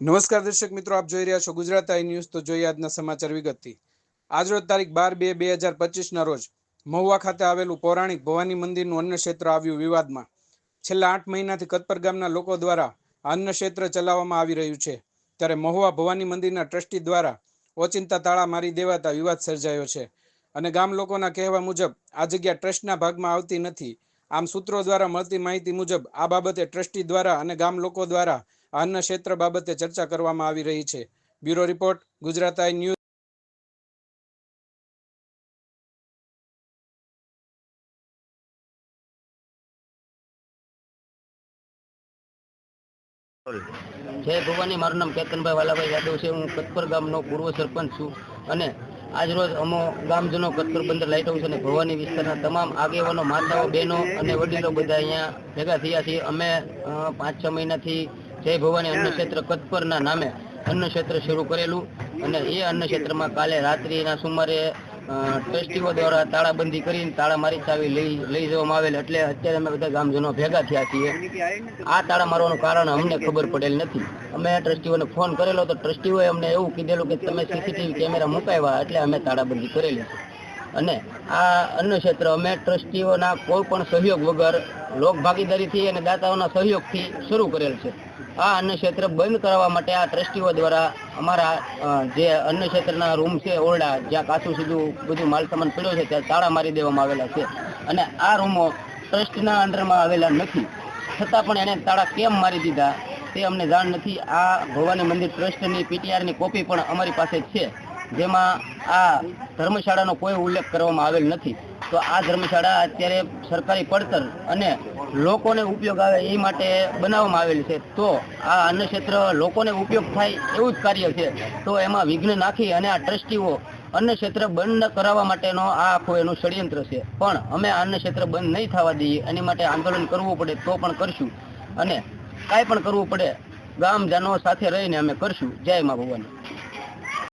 નમસ્કાર દર્શક મિત્રો, આપ જોઈ રહ્યા છો ગુજરાત આઈ ન્યૂઝ. તો જોઈએ આજના સમાચાર વિગતથી. આજરોજ તારીખ બાર બે બે હજાર પચીસના રોજ મહુવા ખાતે આવેલું પૌરાણિક ભવાની મંદિરનું અન્ન ક્ષેત્ર આવ્યું વિવાદમાં. છેલ્લા આઠ મહિનાથી કતપર ગામના લોકો દ્વારા અન્ન ક્ષેત્ર ચલાવવામાં આવી રહ્યું છે. ત્યારે મહુવા ભવાની મંદિરના ટ્રસ્ટી દ્વારા ઓચિંતા તાળા મારી દેવાતા વિવાદ સર્જાયો છે. અને ગામ લોકોના કહેવા મુજબ આ જગ્યા ટ્રસ્ટના ભાગમાં આવતી નથી. આમ સૂત્રો દ્વારા મળતી માહિતી મુજબ આ બાબતે ટ્રસ્ટી દ્વારા અને ગામ લોકો દ્વારા અન્ન ક્ષેત્ર બાબતે ચર્ચા કરવામાં આવી રહી છે. Bureau report, Gujarat I news. જય ભવાની, મારું નામ કેતનભાઈ વાલાભાઈ યાદવ છે. હું કતપર ગામનો પૂર્વ સરપંચ છું અને આજરોજ અમો ગામજનો કતપર બંદર લાઇટ હાઉસ અને ભવાની વિસ્તારના તમામ આગેવાનો, માતાઓ, બહેનો અને વડીલો બધા અહીંયા ભેગા થયા છીએ. અમે પાંચ છ મહિનાથી જય ભવાની અન્ન ક્ષેત્ર કતપરના નામે અન્ન ક્ષેત્ર શરૂ કરેલું અને એ અન્ન ક્ષેત્રમાં કાલે રાત્રિના સુમારે ટ્રસ્ટીઓ દ્વારા તાળાબંધી કરીને તાળા મારી ચાવી લઈ લઈ જવામાં આવેલ એટલે અત્યારે અમે બધા ગામજનો ભેગા થયા છીએ. આ તાળા મારવાનું કારણ અમને ખબર પડેલ નથી. અમે ટ્રસ્ટીઓને ફોન કરેલો તો ટ્રસ્ટીઓએ અમને એવું કીધેલું કે તમે સીસીટીવી કેમેરા મુકાવ્યા એટલે અમે તાળાબંધી કરેલી. છે અને આ અન્ન ક્ષેત્ર અમે ટ્રસ્ટીઓના કોઈ પણ સહયોગ વગર લોક ભાગીદારીથી અને દાતાઓના સહયોગથી શરૂ કરેલ છે. આ અન્ન ક્ષેત્ર બંધ કરાવવા માટે આ ટ્રસ્ટીઓ દ્વારા અમારા જે અન્ન ક્ષેત્રના રૂમ છે, ઓરડા, જ્યાં કાચું સીધું બધું માલ સામાન પડ્યો છે, ત્યાં તાળા મારી દેવામાં આવેલા છે. અને આ રૂમો ટ્રસ્ટના અંડરમાં આવેલા નથી. છતાં પણ એને તાળા કેમ મારી દીધા, તે અમને જાણ નથી. આ ભવાની મંદિર ટ્રસ્ટની પીટીઆરની કોપી પણ અમારી પાસે છે. જેમાં આ ધર્મશાળાનો કોઈ ઉલ્લેખ કરવામાં આવેલ નથી. તો આ ધર્મશાળા અત્યારે સરકારી પડતર અને લોકોને ઉપયોગ આવે એ માટે બનાવવામાં આવેલ છે. તો આ અન્ન ક્ષેત્ર લોકોને ઉપયોગ થાય એવું જ કાર્ય છે. તો એમાં વિઘ્ન નાખી અને આ ટ્રસ્ટીઓ અન્ન ક્ષેત્ર બંધ કરાવવા માટેનો આ આખું એનું ષડયંત્ર છે. પણ અમે અન્ન ક્ષેત્ર બંધ નહીં થવા દઈએ, એની માટે આંદોલન કરવું પડે તો પણ કરશું. અને કાંઈ પણ કરવું પડે, ગામજનો સાથે રહીને અમે કરશું. જય મા ભવાની.